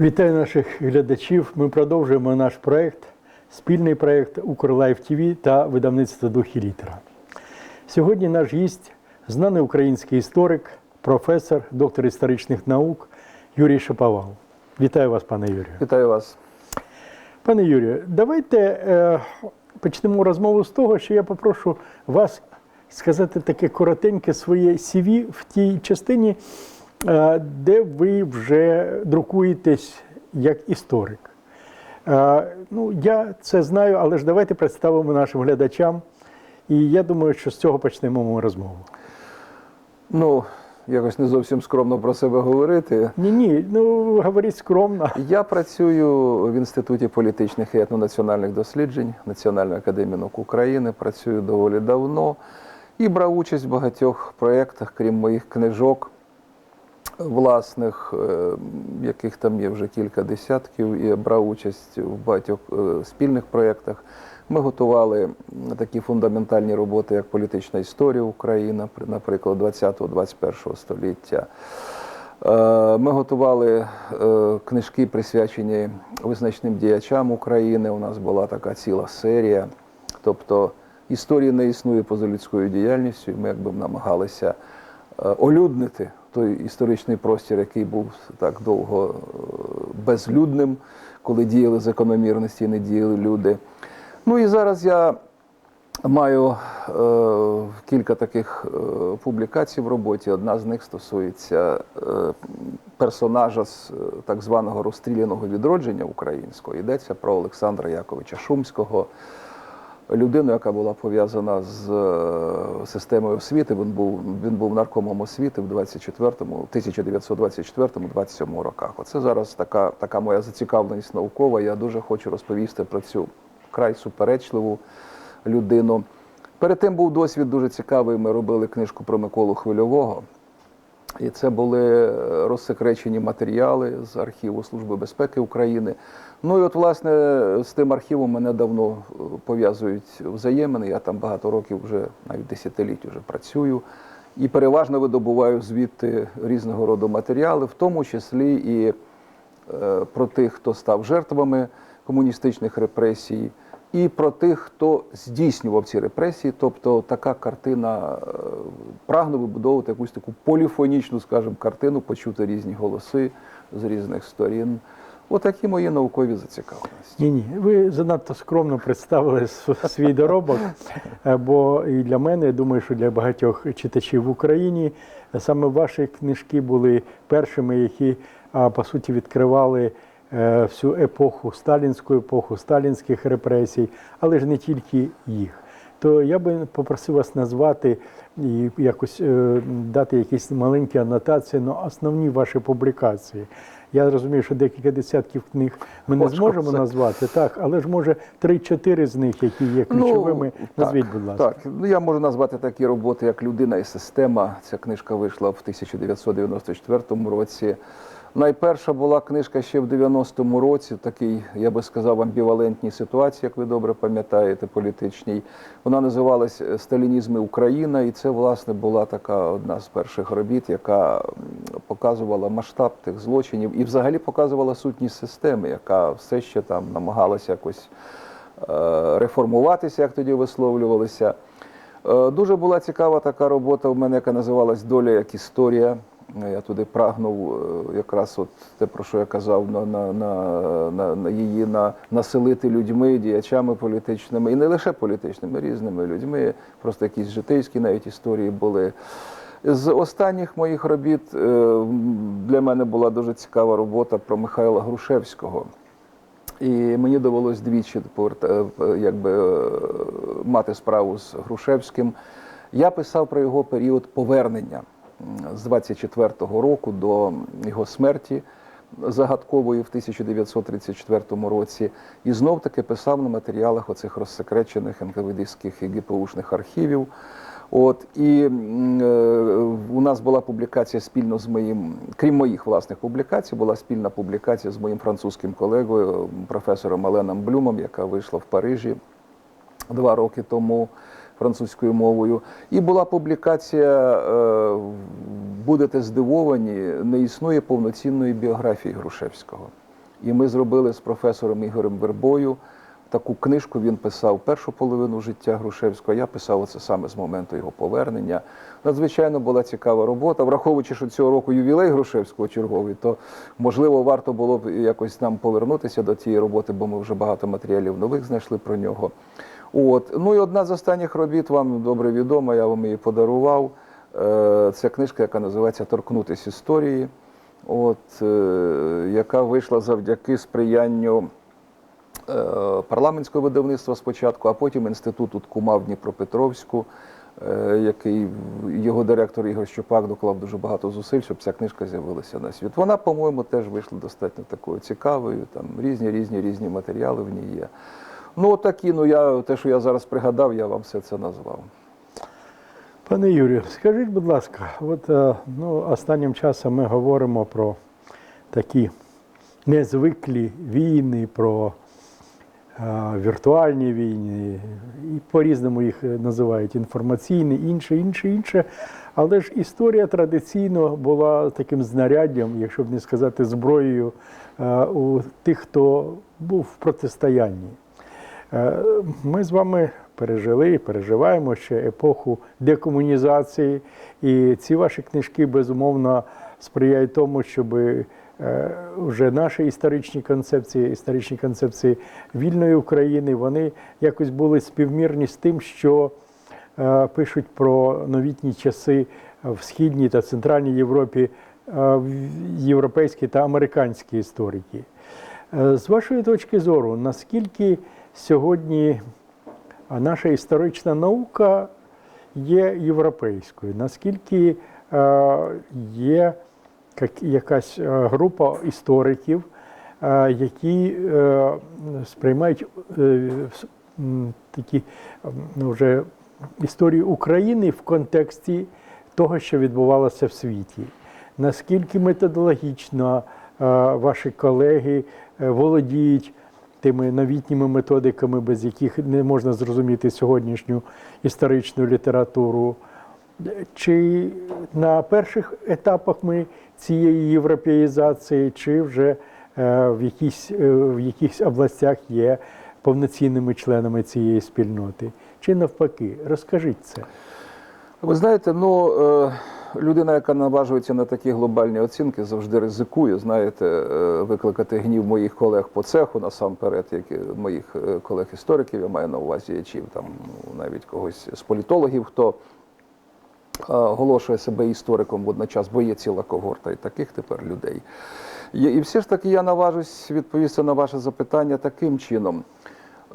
Вітаю наших глядачів. Ми продовжуємо наш проект, спільний проект Укрлайф ТВ та видавництво Дух і літера. Сьогодні наш гість знаний український історик, професор, доктор історичних наук Юрій Шаповал. Вітаю вас, пане Юрію. Вітаю вас. Пане Юрію, давайте е, почнемо розмову з того, що я попрошу вас сказати таке коротеньке своє CV в тій частині, де ви вже друкуєтесь як історик. Е, ну, я це знаю, але ж давайте представимо нашим глядачам. І я думаю, що з цього почнемо мою розмову. Ну, якось не зовсім скромно про себе говорити. Ні, ні, ну говоріть скромно. Я працюю в Інституті політичних і етнонаціональних досліджень Національної академії наук України. Працюю доволі давно і брав участь в багатьох проєктах, крім моїх книжок власних, е, яких там є вже кілька десятків, і брав участь в багатьох е, спільних проєктах. Ми готували такі фундаментальні роботи, як політична історія України, наприклад, 20-21 століття. Е, Ми готували книжки, присвячені визначним діячам України. У нас була така ціла серія. Тобто історії не існує поза людською діяльністю. і Ми якби намагалися олюднити той історичний простір, який був так довго е, безлюдним, коли діяли закономірності не діяли люди. Ну і зараз я маю е, кілька таких е, публікацій в роботі. Одна з них стосується е, персонажа з так званого розстріляного відродження українського. Йдеться про Олександра Яковича Шумського, людину, яка була пов'язана з е, системою освіти. Він був, він був наркомом освіти в 24-му, 1924-27 роках. Оце зараз така, така моя зацікавленість наукова. Я дуже хочу розповісти про цю вкрай суперечливу людину. Перед тим був досвід дуже цікавий. Ми робили книжку про Миколу Хвильового. І це були е, розсекречені матеріали з архіву Служби безпеки України. Ну і от, власне, з тим архівом мене давно е, пов'язують взаємини. Я там багато років вже навіть десятиліть вже працюю. І переважно видобуваю звідти різного роду матеріали, в тому числі і е, про тих, хто став жертвами комуністичних репресій, і про тих, хто здійснював ці репресії. Тобто така картина прагну вибудовувати якусь таку поліфонічну, скажімо, картину, почути різні голоси з різних сторін. Отакі мої наукові зацікавленості. Ні, ні, ви занадто скромно представили свій доробок. е, Бо і для мене, я думаю, що для багатьох читачів в Україні е, саме ваші книжки були першими, які по суті відкривали е, всю епоху сталінську епоху, сталінських репресій, але ж не тільки їх. То я би попросив вас назвати і якось е, дати якісь маленькі анотації на основні ваші публікації. Я розумію, що декілька десятків книг ми не зможемо назвати, так, але ж може 3-4 з них, які є ключовими. Назвіть, будь ласка. Так, ну я можу назвати такі роботи, як Людина і система. Ця книжка вийшла в 1994 році. Найперша була книжка ще в 90-му році, такий, я би сказав, амбівалентній ситуації, як ви добре пам'ятаєте, політичній. Вона називалась Сталінізм і Україна, і це, власне, була така одна з перших робіт, яка показувала масштаб тих злочинів і взагалі показувала сутність системи, яка все ще там намагалася якось е, реформуватися, як тоді висловлювалися. Е, Дуже була цікава така робота в мене, яка називалась Доля як історія. Я туди прагнув е, якраз от те, про що я казав, на, на, на, на, її на, населити людьми, діячами політичними, і не лише політичними, різними людьми, просто якісь житейські навіть історії були. З останніх моїх робіт е, для мене була дуже цікава робота про Михайла Грушевського. І мені довелось двічі е, якби, мати справу з Грушевським. Я писав про його період повернення з 24-го року до його смерті загадкової в 1934 році. І знов таки писав на матеріалах оцих розсекречених НКВДських і ГПУшних архівів. От і е, у нас була публікація спільно з моїм, крім моїх власних публікацій, була спільна публікація з моїм французьким колегою, професором Аленом Блюмом, яка вийшла в Парижі два роки тому французькою мовою. І була публікація е, Будете здивовані, не існує повноцінної біографії Грушевського. І ми зробили з професором Ігорем Вербою таку книжку. Він писав першу половину життя Грушевського. Я писав оце саме з моменту його повернення. Надзвичайно була цікава робота. Враховуючи, що цього року ювілей Грушевського черговий, то можливо варто було б якось нам повернутися до цієї роботи, бо ми вже багато матеріалів нових знайшли про нього. От. Ну і одна з останніх робіт вам добре відома, я вам її подарував. Е, Це книжка, яка називається Торкнутись історії, от, е, яка вийшла завдяки сприянню е, парламентського видавництва спочатку, а потім інституту ТКУМА в Дніпропетровську, який його директор Ігор Щопак доклав дуже багато зусиль, щоб ця книжка з'явилася на світ. Вона, по-моєму, теж вийшла достатньо такою цікавою. Там різні різні різні матеріали в ній є. Ну, такі, ну я те, що я зараз пригадав, я вам все це назвав. Пане Юрію, скажіть, будь ласка, от е, ну, останнім часом ми говоримо про такі незвиклі війни, про е, віртуальні війни, і по-різному їх називають інформаційні, інше, інше, інше. Але ж історія традиційно була таким знаряддям, якщо б не сказати зброєю, е, у тих, хто був в протистоянні. Е, Ми з вами пережили і переживаємо ще епоху декомунізації, і ці ваші книжки безумовно сприяють тому, щоб вже наші історичні концепції, історичні концепції вільної України, вони якось були співмірні з тим, що е, пишуть про новітні часи в Східній та Центральній Європі е, європейські та американські історики. Е, З вашої точки зору, наскільки сьогодні наша історична наука є європейською, наскільки е, є якась е, група істориків, е, які сприймають такі ну, вже історію України в контексті того, що відбувалося в світі. Наскільки методологічно ваші колеги володіють тими новітніми методиками, без яких не можна зрозуміти сьогоднішню історичну літературу. Чи на перших етапах ми цієї європеїзації, чи вже е, в якісь, е, в якихось областях є повноцінними членами цієї спільноти? Чи навпаки? Розкажіть це. Ви знаєте, ну е, людина, яка наважується на такі глобальні оцінки, завжди ризикує, знаєте, е, викликати гнів моїх колег по цеху, насамперед, як і моїх е, колег-істориків, я маю на увазі, чи там ну, навіть когось з політологів, хто е, оголошує себе істориком водночас, бо є ціла когорта і таких тепер людей. І все ж таки я наважусь відповісти на ваше запитання таким чином.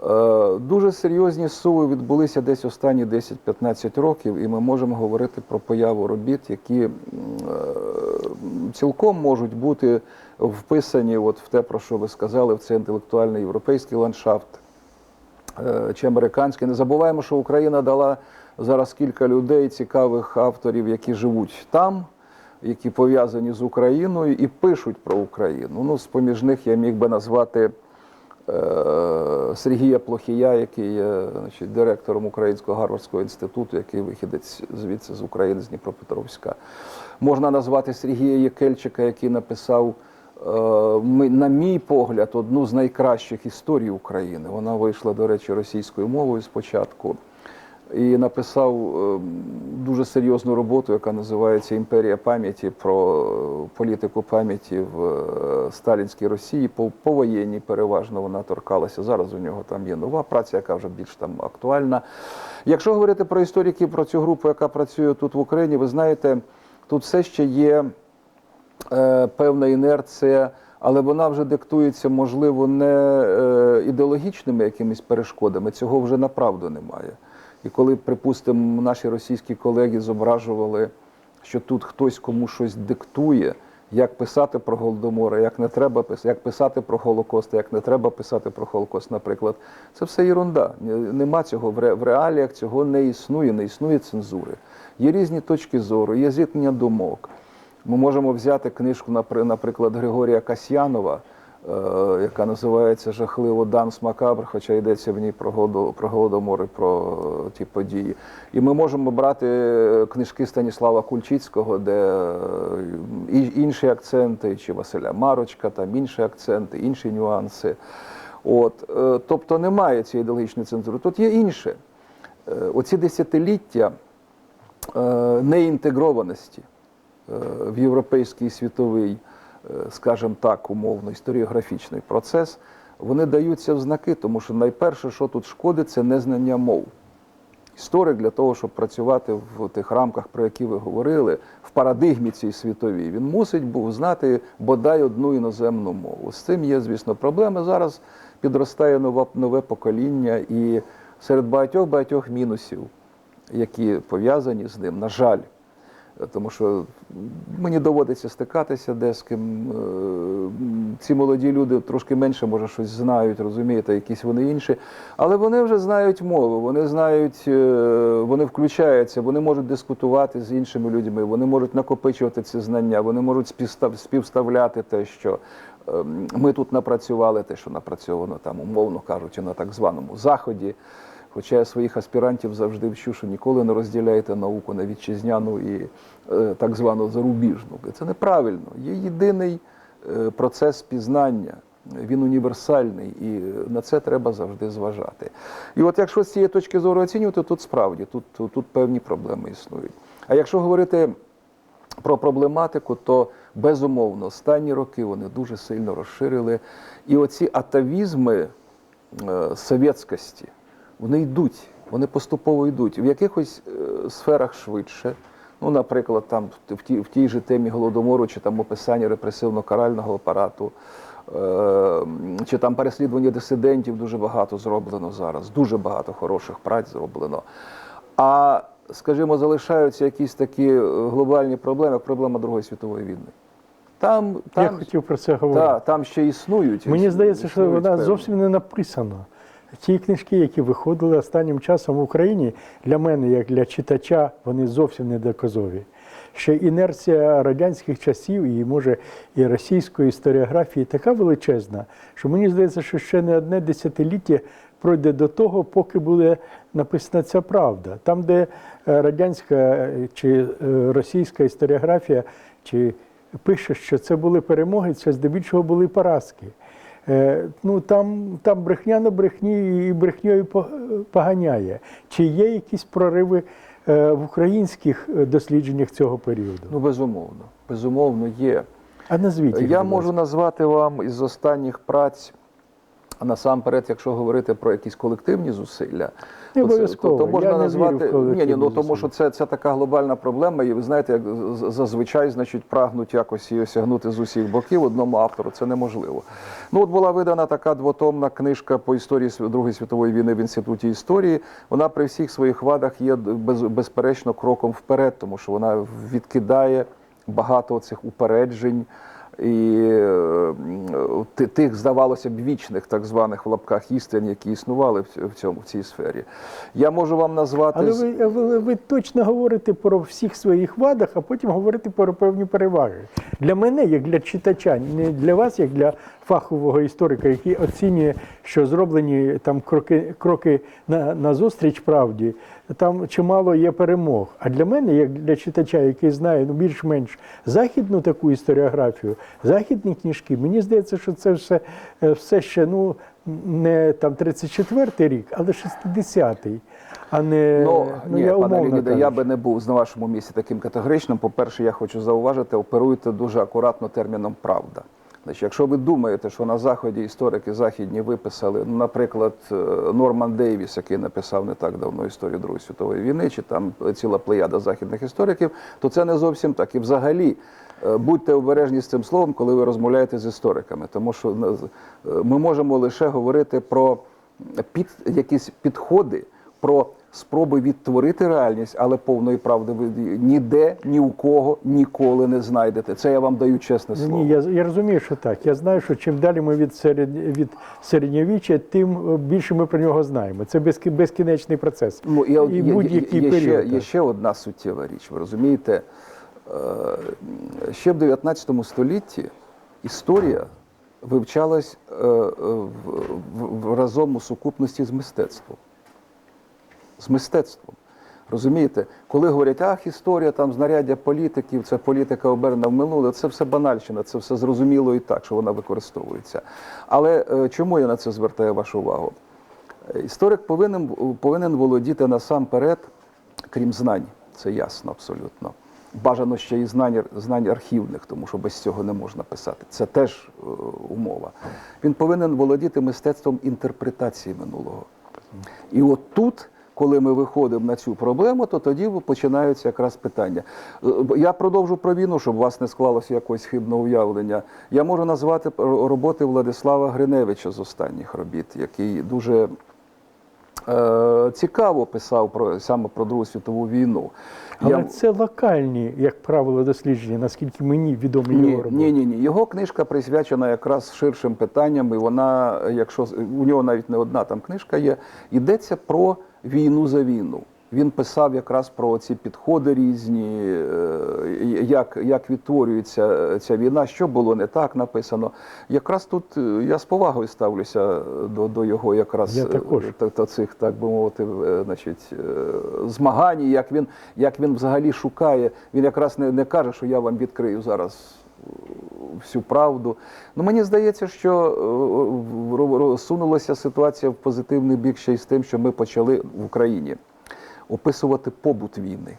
Е, Дуже серйозні суви відбулися десь останні 10-15 років, і ми можемо говорити про появу робіт, які е, цілком можуть бути вписані от в те, про що ви сказали, в цей інтелектуальний європейський ландшафт е, чи американський. Не забуваємо, що Україна дала зараз кілька людей, цікавих авторів, які живуть там, які пов'язані з Україною і пишуть про Україну. Ну, з поміж них я міг би назвати. Е, Сергія Плохія, який є значить, директором Українського Гарвардського інституту, який вихідець звідси з України, з Дніпропетровська. Можна назвати Сергія Єкельчика, який написав, е, на мій погляд, одну з найкращих історій України. Вона вийшла, до речі, російською мовою спочатку. І написав е, дуже серйозну роботу, яка називається Імперія пам'яті про е, політику пам'яті в е, сталінській Росії. По повоєнній переважно вона торкалася. Зараз у нього там є нова праця, яка вже більш там актуальна. Якщо говорити про істориків, про цю групу, яка працює тут в Україні, ви знаєте, тут все ще є е, певна інерція, але вона вже диктується, можливо, не ідеологічними якимись перешкодами. Цього вже направду немає. І коли, припустимо, наші російські колеги зображували, що тут хтось кому щось диктує, як писати про голодомори, як не треба писати, як писати про Холокост, як не треба писати про Холокост, наприклад, це все ерунда. Нема цього в ре- в реаліях, цього не існує, не існує цензури. Є різні точки зору, є зіткнення думок. Ми можемо взяти книжку, напри- наприклад, Григорія Касьянова яка називається жахливо Данс Макабр, хоча йдеться в ній про голоду, про голодомор і про е, ті події. І ми можемо брати е, книжки Станіслава Кульчицького, де е, інші акценти, чи Василя Марочка, там інші акценти, інші нюанси. От, е, тобто немає цієї ідеологічної цензури. Тут є інше. Е, Оці десятиліття е, неінтегрованості е, в європейський світовий, е, скажімо так, умовно, історіографічний процес, вони даються в знаки, тому що найперше, що тут шкодить, це незнання мов. Історик для того, щоб працювати в тих рамках, про які ви говорили, в парадигмі цій світовій, він мусить був знати бодай одну іноземну мову. З цим є, звісно, проблеми. Зараз підростає нове, нове покоління, і серед багатьох багатьох мінусів, які пов'язані з ним, на жаль. Тому що мені доводиться стикатися де з ким. е, Ці молоді люди трошки менше, може, щось знають, розумієте, якісь вони інші. Але вони вже знають мову, вони знають, е, вони включаються, вони можуть дискутувати з іншими людьми, вони можуть накопичувати ці знання, вони можуть співстав- співставляти те, що ем, ми тут напрацювали, те, що напрацьовано там, умовно кажучи, на так званому заході. Хоча я своїх аспірантів завжди вчу, що ніколи не розділяйте науку на вітчизняну і е, так звану зарубіжну. Це неправильно. Є єдиний е, процес пізнання, він універсальний, і на це треба завжди зважати. І от якщо з цієї точки зору оцінювати, тут справді тут, тут, тут певні проблеми існують. А якщо говорити про проблематику, то безумовно останні роки вони дуже сильно розширили. І оці атавізми е, совєтськості, вони йдуть, вони поступово йдуть. В якихось е, сферах швидше. Ну, наприклад, там в тій, в тій же темі голодомору, чи там описання репресивно-карального апарату, е, чи там переслідування дисидентів дуже багато зроблено зараз. Дуже багато хороших праць зроблено. А, скажімо, залишаються якісь такі е, глобальні проблеми, як проблема Другої світової війни. Там, там, Я хотів про це говорити. та, там ще існують. Мені здається, що існують вона певні. зовсім не написана. Ті книжки, які виходили останнім часом в Україні, для мене, як для читача, вони зовсім не доказові. Ще інерція радянських часів і, може, і російської історіографії така величезна, що мені здається, що ще не одне десятиліття пройде до того, поки буде написана ця правда. Там, де е, радянська е, чи е, російська історіографія, чи пише, що це були перемоги, це здебільшого були поразки. Е, Ну, там, там брехня на брехні і брехньою поганяє. Чи є якісь прориви е, в українських е, дослідженнях цього періоду? Ну, безумовно. Безумовно, є. А назвіть їх, Я можу назвати вам із останніх праць, а насамперед, якщо говорити про якісь колективні зусилля, Не то, це- то, то можна Я назвати ні, ні, ну тому що це, це така глобальна проблема, і ви знаєте, як зазвичай, значить, прагнуть якось її осягнути з усіх боків одному автору. Це неможливо. Ну, от була видана така двотомна книжка по історії Другої світової війни в інституті історії. Вона при всіх своїх вадах є без, безперечно кроком вперед, тому що вона відкидає багато цих упереджень і е, тих, здавалося б, вічних так званих в лапках істин, які існували в цьому в цій сфері. Я можу вам назвати Але ви, ви, ви точно говорите про всіх своїх вадах, а потім говорите про певні переваги. Для мене, як для читача, не для вас, як для фахового історика, який оцінює, що зроблені там кроки, кроки на, на зустріч правді, там чимало є перемог. А для мене, як для читача, який знає ну, більш-менш західну таку історіографію, західні книжки, мені здається, що це все, е, все ще ну, не там 34-й рік, але 60-й. А не Ну, ні, я пане умовно Леоніде, я би не був на вашому місці таким категоричним. По-перше, я хочу зауважити, оперуйте дуже акуратно терміном правда. Значить, якщо ви думаєте, що на заході історики західні виписали, наприклад, е, Норман Дейвіс, який написав не так давно історію Другої світової війни, чи там ціла плеяда західних істориків, то це не зовсім так. І взагалі е, будьте обережні з цим словом, коли ви розмовляєте з істориками, тому що е, ми можемо лише говорити про під якісь підходи, про спроби відтворити реальність, але повної правди ви ніде, ні у кого ніколи не знайдете. Це я вам даю чесне слово. Ні, я, я розумію, що так. Я знаю, що чим далі ми від, серед, від середньовіччя, тим е, більше ми про нього знаємо. Це безкі- безкінечний процес. Ну, я, І є, будь-який є, є, є так. ще одна суттєва річ. Ви розумієте, Е, ще в 19 столітті історія вивчалась е, е, в, в- в- разом у сукупності з мистецтвом. З мистецтвом. Розумієте, коли говорять, ах, історія там знаряддя політиків, це політика обернена в минуле, це все банальщина, це все зрозуміло і так, що вона використовується. Але е, чому я на це звертаю вашу увагу? Е, Історик повинен, повинен володіти насамперед, крім знань, це ясно абсолютно. Бажано ще і знань, знань архівних, тому що без цього не можна писати. Це теж е, умова. Він повинен володіти мистецтвом інтерпретації минулого. І от тут, коли ми виходимо на цю проблему, то тоді починаються якраз питання. Е, Я продовжу про війну, щоб у вас не склалося якось хибне уявлення. Я можу назвати роботи Владислава Гриневича з останніх робіт, який дуже е, цікаво писав про саме про Другу світову війну. Але Я- це локальні, як правило, дослідження, наскільки мені відомі ні, його роботи. ні, ні, ні. Його книжка присвячена якраз ширшим питанням, і вона, якщо у нього навіть не одна там книжка є, йдеться про війну за війну. Він писав якраз про ці підходи різні, е, як, як відтворюється ця війна, що було не так написано. Якраз тут е, я з повагою ставлюся до, до його якраз Я е, також. та, та цих, так би мовити, е, значить, е, змагань, як він, як він взагалі шукає. Він якраз не, не каже, що я вам відкрию зараз е, всю правду. Ну мені здається, що е, розсунулася ситуація в позитивний бік ще й з тим, що ми почали в Україні описувати побут війни.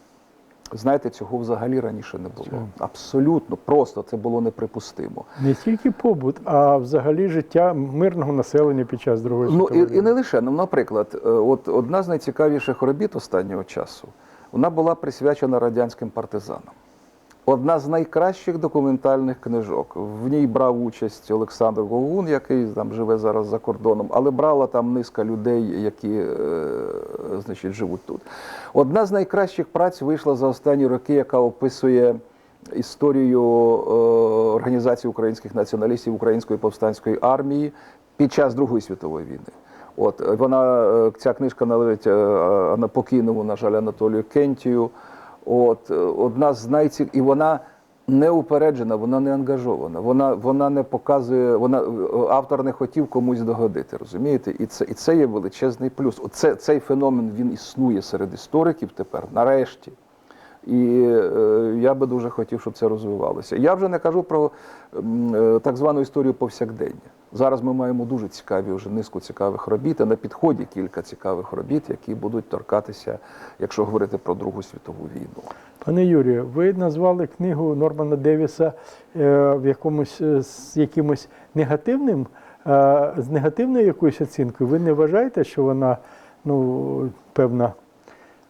Знаєте, цього взагалі раніше не було. Абсолютно просто це було неприпустимо. Не тільки побут, а взагалі життя мирного населення під час Другої Ну світової і, і не лише. Ну, наприклад, е, от одна з найцікавіших робіт останнього часу вона була присвячена радянським партизанам. Одна з найкращих документальних книжок. В ній брав участь Олександр Говун, який там живе зараз за кордоном, але брала там низка людей, які е, значить, живуть тут. Одна з найкращих праць вийшла за останні роки, яка описує історію е, організації українських націоналістів Української повстанської армії під час Другої світової війни. От вона е, ця книжка належить е, е, на покійному, на жаль, Анатолію Кентію. От е, одна з найцік... і вона не упереджена, вона не ангажована. Вона, вона не показує, вона е, автор не хотів комусь догодити, розумієте? І це, і це є величезний плюс. Оце, цей феномен він існує серед істориків тепер, нарешті. І е, я би дуже хотів, щоб це розвивалося. Я вже не кажу про е, так звану історію повсякдення. Зараз ми маємо дуже цікаві вже низку цікавих робіт, а на підході кілька цікавих робіт, які будуть торкатися, якщо говорити про Другу світову війну. Пане Юрію, ви назвали книгу Нормана Девіса е, в якомусь е, з якимось негативним, е, з негативною якоюсь оцінкою. Ви не вважаєте, що вона ну, певна,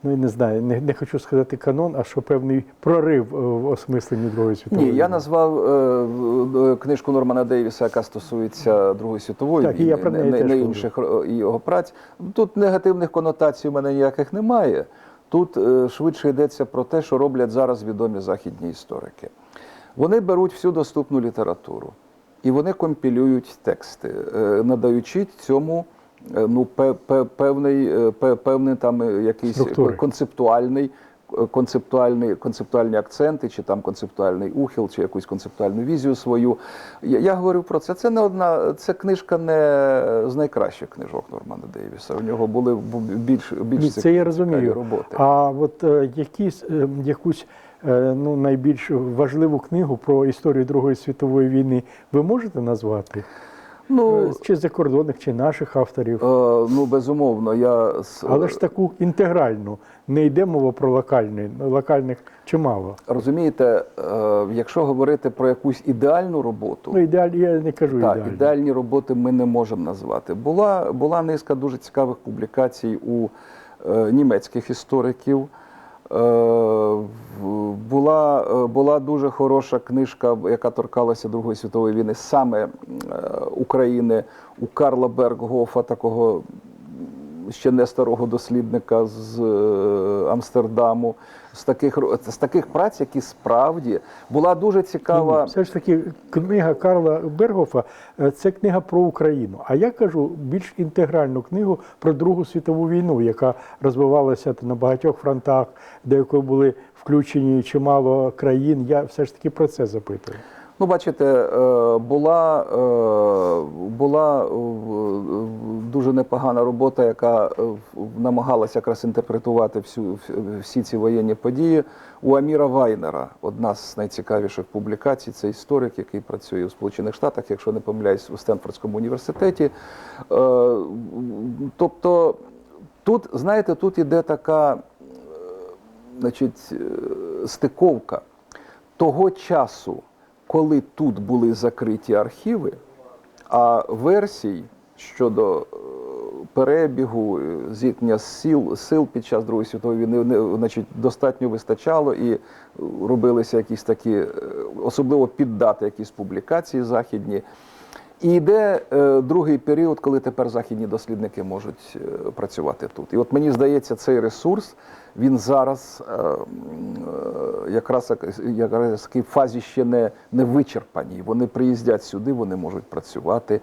ну не знаю, не, не хочу сказати канон, а що певний прорив е, в осмисленні Другої світової Ні, я назвав е, е, книжку Нормана Дейвіса, яка стосується Другої світової Так, і я про не, неї не, теж не інших е, його праць. Тут негативних конотацій у мене ніяких немає. Тут е, швидше йдеться про те, що роблять зараз відомі західні історики. Вони беруть всю доступну літературу і вони компілюють тексти, е, надаючи цьому ну, пе- пе- певний, е, пе- певний там е, якийсь Структури. концептуальний, е, концептуальний, концептуальні акценти, чи там концептуальний ухил, чи якусь концептуальну візію свою. Я, я говорю про це. Це не одна, це книжка не з найкращих книжок Нормана Дейвіса. У нього були більш, більш це я розумію. роботи. А от е, якісь, е, якусь е, ну, найбільш важливу книгу про історію Другої світової війни ви можете назвати? Ну, Е, Чи закордонних, чи наших авторів? е, ну, безумовно, я Але ж таку інтегральну. Не йде мова про локальний, локальних чимало. розумієте, е, якщо говорити про якусь ідеальну роботу, Ну, ідеаль, я не кажу Так, ідеально. ідеальні роботи ми не можемо назвати. Була, була низка дуже цікавих публікацій у е, німецьких істориків. Е, була, е, була дуже хороша книжка, яка торкалася Другої світової війни, саме е, України у Карла Берггофа, такого ще не старого дослідника з е, Амстердаму, з таких, з таких праць, які справді була дуже цікава. Все ж таки, книга Карла Бергофа е, це книга про Україну. А я кажу більш інтегральну книгу про Другу світову війну, яка розвивалася на багатьох фронтах, до якої були включені чимало країн. Я все ж таки про це запитую. Ну, бачите, е, була, е, була е, дуже непогана робота, яка намагалася якраз інтерпретувати всю, всі ці воєнні події. У Аміра Вайнера, одна з найцікавіших публікацій, це історик, який працює у Сполучених Штатах, якщо не помиляюсь, у Стенфордському університеті. Тобто, тут, знаєте, тут іде така значить, стиковка того часу, коли тут були закриті архіви, а версій щодо е, перебігу, е, зіткнення сил, сил під час Другої світової війни значить, достатньо вистачало і е, робилися якісь такі, особливо піддати якісь публікації західні. І йде е, другий період, коли тепер західні дослідники можуть працювати тут. І от мені здається, цей ресурс він зараз е, е, якраз якраз в такій фазі ще не, не вичерпані. Вони приїздять сюди, вони можуть працювати.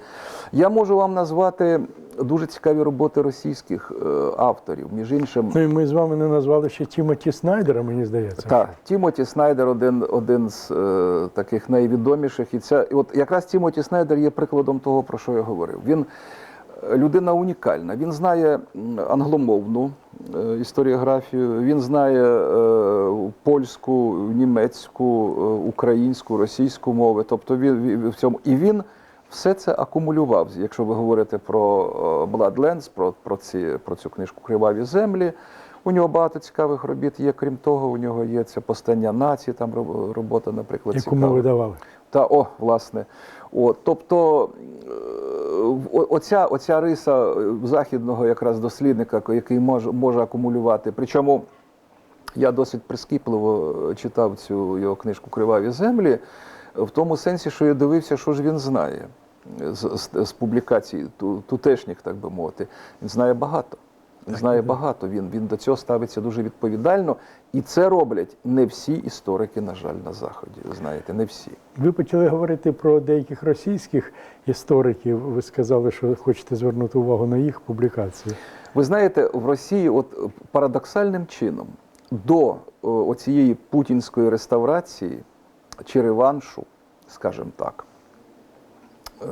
Я можу вам назвати дуже цікаві роботи російських е, авторів. Між іншим, Ну і ми з вами не назвали ще Тімоті Снайдера, мені здається. так, Тімоті Снайдер один, один з е, таких найвідоміших. І це і от якраз Тімоті Снайдер є прикладом того, про що я говорив. Він людина унікальна. Він знає англомовну е, історіографію, він знає е, польську, німецьку, е, українську, російську мови. Тобто він в цьому і він. Все це акумулював, якщо ви говорите про Bloodlands, про, про, ці, про цю книжку Криваві землі. У нього багато цікавих робіт є. Крім того, у нього є це постання нації, там робота, наприклад, Яку ми видавали. Та о, власне. О, тобто оця, оця риса е, західного якраз дослідника, який може, може акумулювати. Причому я досить прискіпливо е, читав цю його книжку Криваві землі, в тому сенсі, що я дивився, що ж він знає з, з, з публікацій тутешніх, так би мовити. Він знає багато. Знає багато. Він, він до цього ставиться дуже відповідально. І це роблять не всі історики, на жаль, на Заході. Знаєте, не всі. Ви почали говорити про деяких російських істориків. Ви сказали, що хочете звернути увагу на їх публікації. Ви знаєте, в Росії, от е, парадоксальним чином, до е, оцієї путінської реставрації чи реваншу, скажімо так, е,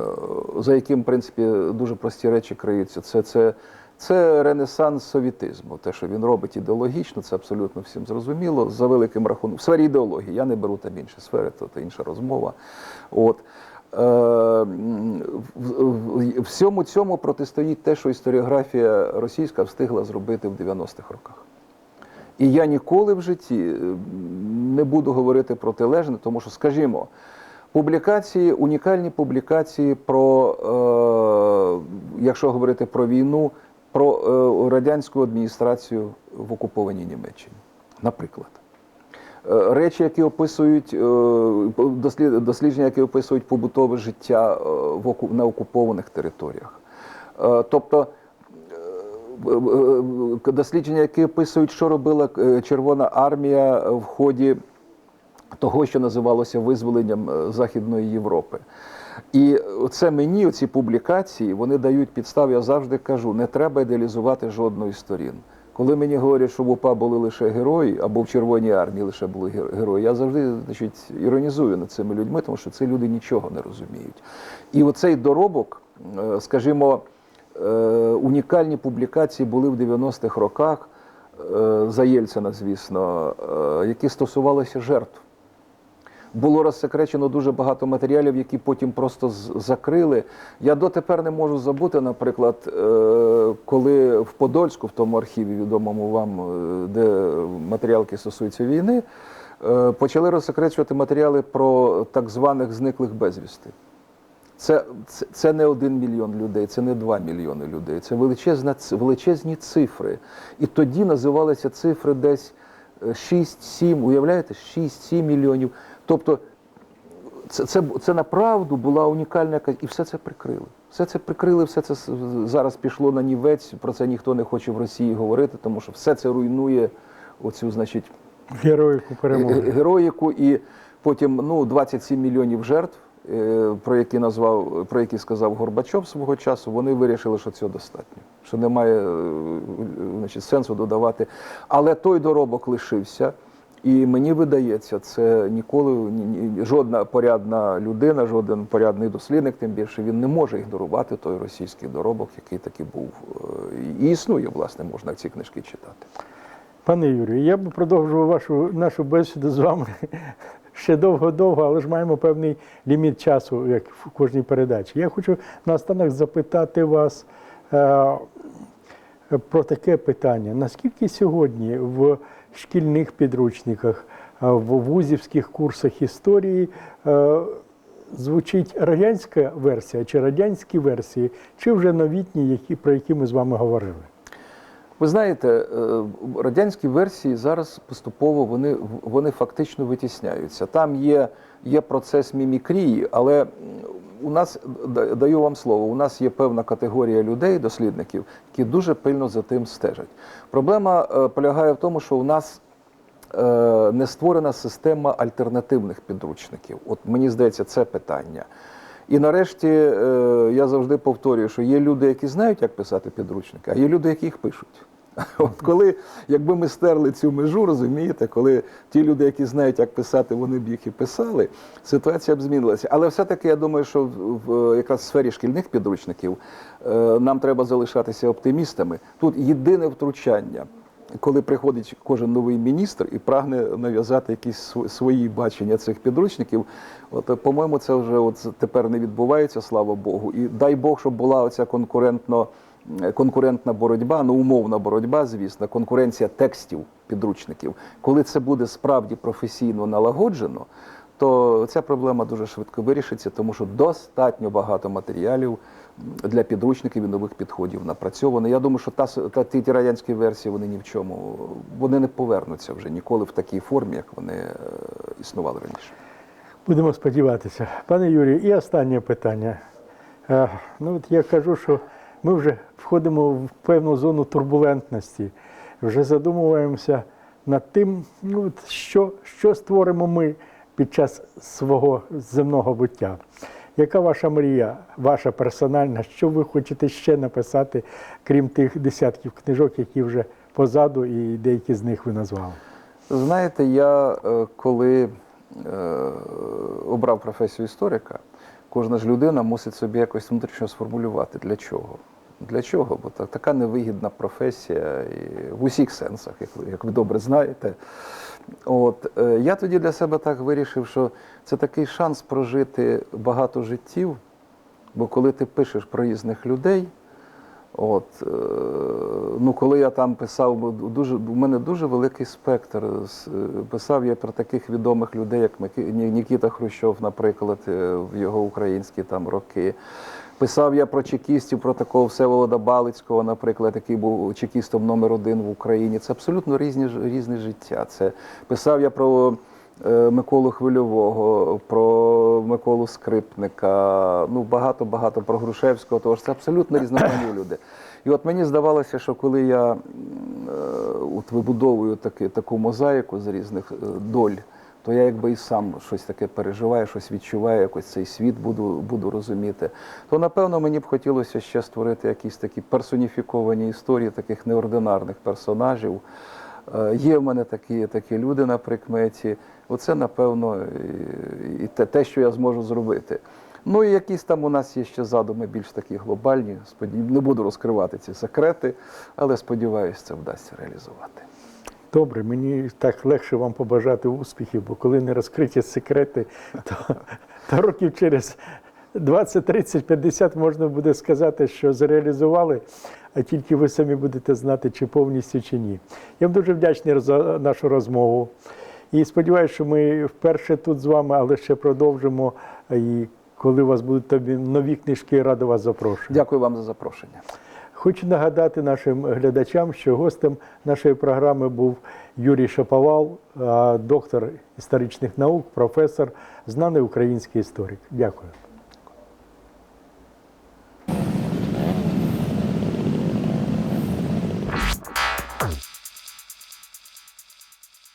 за яким, в принципі, дуже прості речі криються, це, це, це ренесанс совітизму. Те, що він робить ідеологічно, це абсолютно всім зрозуміло. За великим рахунком, в сфері ідеології, я не беру там інші сфери, то, то інша розмова. От. Е, Всьому цьому протистоїть те, що історіографія російська встигла зробити в 90-х роках. І я ніколи в житті е, не буду говорити протилежне, тому що, скажімо, публікації, унікальні публікації про, е, якщо говорити про війну, про е, радянську адміністрацію в окупованій Німеччині, наприклад. Е, Речі, які описують е, дослідження, які описують побутове життя на окупованих територіях. Тобто дослідження, які описують, що робила Червона армія в ході того, що називалося визволенням Західної Європи. І це мені, ці публікації, вони дають підстави, я завжди кажу, не треба ідеалізувати жодної сторін. Коли мені говорять, що в УПА були лише герої, або в Червоній армії лише були герої, я завжди значить, іронізую над цими людьми, тому що ці люди нічого не розуміють. І оцей доробок, е, скажімо, е, унікальні публікації були в 90-х роках е, за Єльцина, звісно, які стосувалися жертв. Було розсекречено дуже багато матеріалів, які потім просто закрили. Я дотепер не можу забути, наприклад, е, коли в Подольську, в тому архіві, відомому вам, е, де матеріал, який стосується війни, е, почали розсекречувати матеріали про так званих зниклих безвісти. Це, це, це не один мільйон людей, це не два мільйони людей. Це величезна, величезні цифри. І тоді називалися цифри десь е, 6-7, уявляєте, 6-7 мільйонів. Тобто це, це, це направду була унікальна якась- і все це прикрили. Все це прикрили, все це зараз пішло на нівець. Про це ніхто не хоче в Росії говорити, тому що все це руйнує оцю, значить, Героїку перемоги. героїку, і потім ну 27 мільйонів жертв, е, про які назвав, про які сказав Горбачов свого часу. Вони вирішили, що цього достатньо, що немає е, значить, сенсу додавати. Але той доробок лишився. І мені видається, це ніколи ні, ні, жодна порядна людина, жоден порядний дослідник, тим більше він не може ігнорувати той російський доробок, який таки був е, і існує, власне, можна ці книжки читати. Пане Юрію, я би продовжував вашу нашу бесіду з вами ще довго-довго, але ж маємо певний ліміт часу, як в кожній передачі. Я хочу наостанок запитати вас е, про таке питання: наскільки сьогодні в шкільних підручниках, в вузівських курсах історії е, звучить радянська версія чи радянські версії, чи вже новітні, які, про які ми з вами говорили? Ви знаєте, е, радянські версії зараз поступово вони, вони фактично витісняються. Там є, є процес мімікрії, але у нас даю вам слово. У нас є певна категорія людей, дослідників, які дуже пильно за тим стежать. Проблема е, полягає в тому, що у нас е, не створена система альтернативних підручників. От мені здається, це питання. І нарешті е, я завжди повторюю, що є люди, які знають, як писати підручники, а є люди, які їх пишуть. От коли, якби ми стерли цю межу, розумієте, коли ті люди, які знають, як писати, вони б їх і писали, ситуація б змінилася. Але все-таки я думаю, що в, якраз в сфері шкільних підручників е, нам треба залишатися оптимістами. Тут єдине втручання коли приходить кожен новий міністр і прагне нав'язати якісь свої бачення цих підручників, от по-моєму, це вже от тепер не відбувається, слава Богу. І дай Бог, щоб була оця конкурентно. Конкурентна боротьба, ну умовна боротьба, звісно, конкуренція текстів підручників. Коли це буде справді професійно налагоджено, то ця проблема дуже швидко вирішиться, тому що достатньо багато матеріалів для підручників і нових підходів напрацьовано. Я думаю, що та, та ті, ті радянські версії вони ні в чому вони не повернуться вже ніколи в такій формі, як вони е, існували раніше. Будемо сподіватися. Пане Юрію, і останнє питання. Е, Ну, от я кажу, що ми вже входимо в певну зону турбулентності, вже задумуємося над тим, ну, що, що створимо ми під час свого земного буття. Яка ваша мрія, ваша персональна, що ви хочете ще написати, крім тих десятків книжок, які вже позаду, і деякі з них ви назвали? Знаєте, я е, коли е, обрав професію історика, кожна ж людина мусить собі якось внутрішньо сформулювати для чого. Для чого? Бо так, така невигідна професія і в усіх сенсах, як ви, як ви добре знаєте. От е, я тоді для себе так вирішив, що це такий шанс прожити багато життів, бо коли ти пишеш про різних людей, От, е, ну, коли я там писав, дуже, у мене дуже великий спектр. Е, Писав я про таких відомих людей, як Нікіта Хрущов, наприклад, е, в його українські там роки. Писав я про чекістів, про такого Всеволода Балицького, наприклад, який був чекістом номер один в Україні. Це абсолютно різні, різне життя. Це писав я про Миколу Хвильового, про Миколу Скрипника, ну багато-багато про Грушевського, тож це абсолютно різноманітні люди. І от мені здавалося, що коли я е, от вибудовую таки, таку мозаїку з різних е, доль, то я якби і сам щось таке переживаю, щось відчуваю, якось цей світ буду, буду розуміти. То напевно мені б хотілося ще створити якісь такі персоніфіковані історії таких неординарних персонажів. Е, Є в мене такі, такі люди на прикметі. Оце, напевно, і- те, що я зможу зробити. Ну і якісь там у нас є ще задуми більш такі глобальні. Не буду розкривати ці секрети, але сподіваюся, це вдасться реалізувати. Добре, мені так легше вам побажати успіхів, бо коли не розкриті секрети, то, то років через 20, 30, 50 можна буде сказати, що зреалізували, а тільки ви самі будете знати, чи повністю, чи ні. Я вам дуже вдячний за нашу розмову. І сподіваюся, що ми вперше тут з вами, але ще продовжимо. І коли у вас будуть тобі нові книжки, радо вас запрошую. Дякую вам за запрошення. Хочу нагадати нашим глядачам, що гостем нашої програми був Юрій Шаповал, доктор історичних наук, професор, знаний український історик. Дякую.